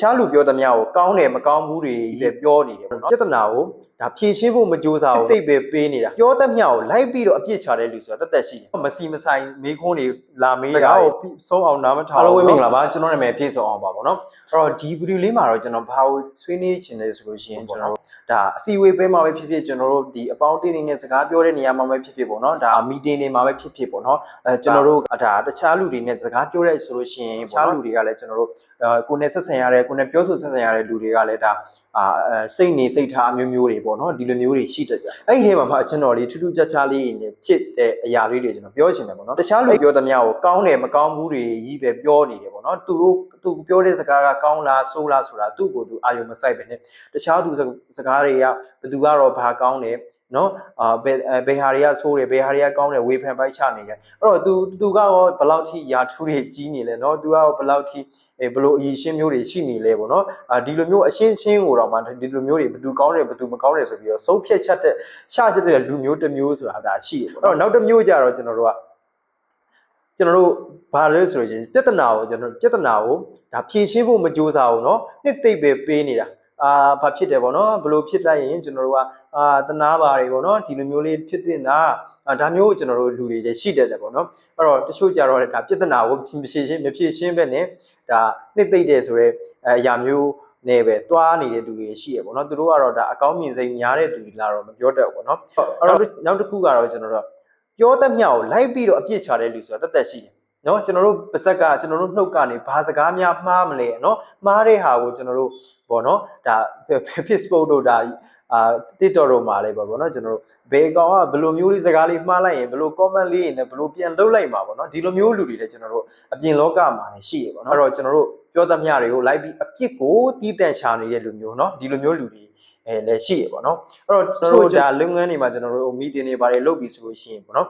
ချားလူပြောသမျှကိုကောင်းတယ်မကောင်းဘူးတွေပဲပြောနေတယ်ပေါ့နော်ပြဿနာကိုဒါဖြေရှင်းဖို့မကြိုးစားဘူးအသိပဲပေးနေတာပြောသမျှကိုလိုက်ပြီးတော့အပြစ်ချတဲ့လူဆိုတာတသက်ရှိတယ်မစီမဆိုင်မေးခွန်းတွေလာမေးတာကိုဆုံးအောင်နားမထောင်အားလုံးဝမင်္ဂလာပါကျွန်တော်နာမည်ဖြည့်စုံအောင်ပါပေါ့နော်အဲ့တော့ဒီဗီဒီယိုလေးမှာတော့ကျွန်တော်ဘာကိုဆွေးနွေးချင်လဲဆိုလို့ရှိရင်ကျွန်တော်ဒါအစည်းအဝေးပဲမှာပဲဖြစ်ဖြစ်ကျွန်တော်တို့ဒီအပေါင်းအသင်းတွေနဲ့စကားပြောတဲ့နေရာမှာပဲဖြစ်ဖြစ်ပေါ့နော်ဒါမီတင်တွေမှာပဲဖြစ်ဖြစ်ပေါ့နော်အဲကျွန်တော်တို့ဒါတခြားလူတွေနဲ့စကားပြောတဲ့ဆိုလို့ရှိရင်တခြားလူတွေကလည်းကျွန်တော်တို့အဲကိုယ်နဲ့ဆက်ဆံရတဲ့ကိုယ်နဲ့ပြောဆိုဆက်ဆံရတဲ့လူတွေကလည်းဒါအာစိတ်နေစိတ်ထားအမျိုးမျိုးတွေပေါ့နော်ဒီလိုမျိုးတွေရှိတတ်ကြအဲ့ဒီထဲမှာမှကျွန်တော်လေးထူးထူးခြားခြားလေးနေဖြစ်တဲ့အရာလေးတွေကျွန်တော်ပြောချင်တယ်ပေါ့နော်တခြားလူပြောသမျှကိုကောင်းတယ်မကောင်းဘူးတွေကြီးပဲပြောနေတယ်ပေါ့နော်သူတို့သူပြောတဲ့စကားကကောင်းလားဆိုးလားဆိုတာသူ့ကိုယ်သူအာရုံမစိုက်ပဲနဲ့တခြားသူစကားတွေကဘယ်သူကတော့ဘာကောင်းတယ်နော်အာဘယ်ဘယ်ဟာတွေကဆိုးတယ်ဘယ်ဟာတွေကကောင်းတယ်ဝေဖန်ပိုက်ချနေတယ်အဲ့တော့ तू तू ကရောဘယ်လောက်ထိယာထူးတွေကြီးနေလဲနော် तू ကရောဘယ်လောက်ထိအဲဘလို့အရင်ရှင်းမျိုးတွေရှိနေလဲပေါ့နော်အာဒီလိုမျိုးအရှင်းချင်းကို တော့မှဒီလိုမျိုးတွေဘယ်သူကောင်းတယ်ဘယ်သူမကောင်းတယ်ဆိုပြီးတော့ဆုံးဖြတ်ချက်တဲ့ချချက်တဲ့လူမျိုးတစ်မျိုးဆိုတာဒါရှိတယ်ပေါ့နော်အဲ့တော့နောက်တစ်မျိုးကြတော့ကျွန်တော်တို့ကကျွန်တော်တို့ဘာလဲဆိုရင်ပြဿနာကိုကျွန်တော်ပြဿနာကိုဒါဖြေရှင်းဖို့မကြိုးစားဘူးเนาะနှစ်သိပ်ပဲပေးနေတာအာဘာဖြစ်တယ်ပေါ့နော်ဘလို့ဖြစ်လိုက်ရင်ကျွန်တော်တို့ကအာတနာပါတယ်ပေါ့နော်ဒီလိုမျိုးလေးဖြစ်တင်တာအာဒါမျိုးကိုကျွန်တော်တို့လူတွေလည်းရှိတတ်တယ်ပေါ့နော်အဲ့တော့တချို့ကြတော့ဒါပြဿနာကိုမဖြေရှင်းမဖြေရှင်းပဲနဲ့ဒါနှစ်သိပ်တယ်ဆိုတော့အရာမျိုး နေပဲတွားနေတဲ့သူတွေရှိရပေါ့နော်သူတို့ကတော့ဒါအကောင်းမြင်စိတ်များတဲ့သူတွေလာတော့မပြောတတ်ဘူးပေါ့နော်အဲ့တော့နောက်တစ်ခုကတော့ကျွန်တော်တို့ပြောတတ်မျှကိုလိုက်ပြီးတော့အပြစ်ချတဲ့လူဆိုတာတသက်ရှိတယ်နော်ကျွန်တော်တို့ပါဇက်ကကျွန်တော်တို့နှုတ်ကနေဘာစကားများမှားမလဲနော်မှားတဲ့ဟာကိုကျွန်တော်တို့ပေါ့နော်ဒါ Facebook တို့ဒါအာ TikTok တို့မှာလည်းပေါ့ဗောနော်ကျွန်တော်တို့ဘယ်ကောင်ကဘယ်လိုမျိုးလေးစကားလေးမှားလိုက်ရင်ဘယ်လို comment လေးရင်လည်းဘယ်လိုပြန်လုပ်လိုက်မှာပေါ့နော်ဒီလိုမျိုးလူတွေလည်းကျွန်တော်တို့အပြင်လောကမှာလည်းရှိရပေါ့နော်အဲ့တော့ကျွန်တော်တို့ ပြောသမျှတွေကိုလိုက်ပြီးအပြစ်ကိုတီးတန့်ရှာနေတဲ့လူမျိုးနော်ဒီလိုမျိုးလူတွေအဲလည်းရှိရပေါ့နော်အဲ့တော့ကျွန်တော်တို့ဒါလုပ်ငန်းတွေမှာကျွန်တော်တို့ meeting တွေပါတယ်လုပ်ပြီးဆိုလို့ရှိရင်ပေါ့နော်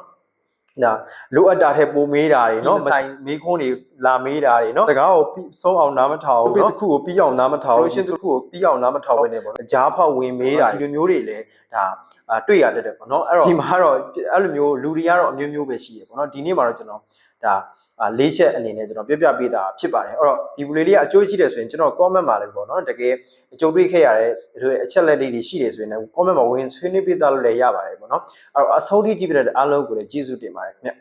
ဒါလိုအပ်တာထက်ပိုမေးတာတွေเนาะမဆိုင်မေးခွန်းတွေ လာမေးတာတွေနော်စကားကိုဆုံးအောင်နားမထောင်ဘူးနော်တစ်ခုကိုပြီးအောင်နားမထောင်ဘူးရှင်းတစ်ခုကိုပြီးအောင်နားမထောင်ဘဲနဲ့ပေါ့အကြားဖောက်ဝင်မေးတာဒီလိုမျိုးတွေလည်းဒါတွေ့ရတတ်တယ်ပေါ့နော်အဲ့တော့ဒီမှာတော့အဲ့လိုမျိုးလူတွေကတော့အမျိုးမျိုးပဲရှိရပေါ့နော်ဒီနေ့မှာတော့ကျွန်တော်ဒါလေးချက်အနေနဲ့ကျွန်တော်ပြပြပေးတာဖြစ်ပါတယ်အဲ့တော့ဒီဘူးလေးလေးကအကျိုးရှိတယ်ဆိုရင်ကျွန်တော် comment မှာလည်းပေါ့နော်တကယ်အကျိုးတွေ့ခဲ့ရတဲ့အချက်လက်လေးတွေရှိတယ်ဆိုရင်လည်း comment မှာဝင်ဆွေးနွေးပေးတာလို့လည်းရပါတယ်ပေါ့နော်အဲ့တော့အဆုံးထိကြည့်ပြတဲ့အားလုံးကိုလည်းကျေးဇူးတင်ပါတယ်ခင်ဗျ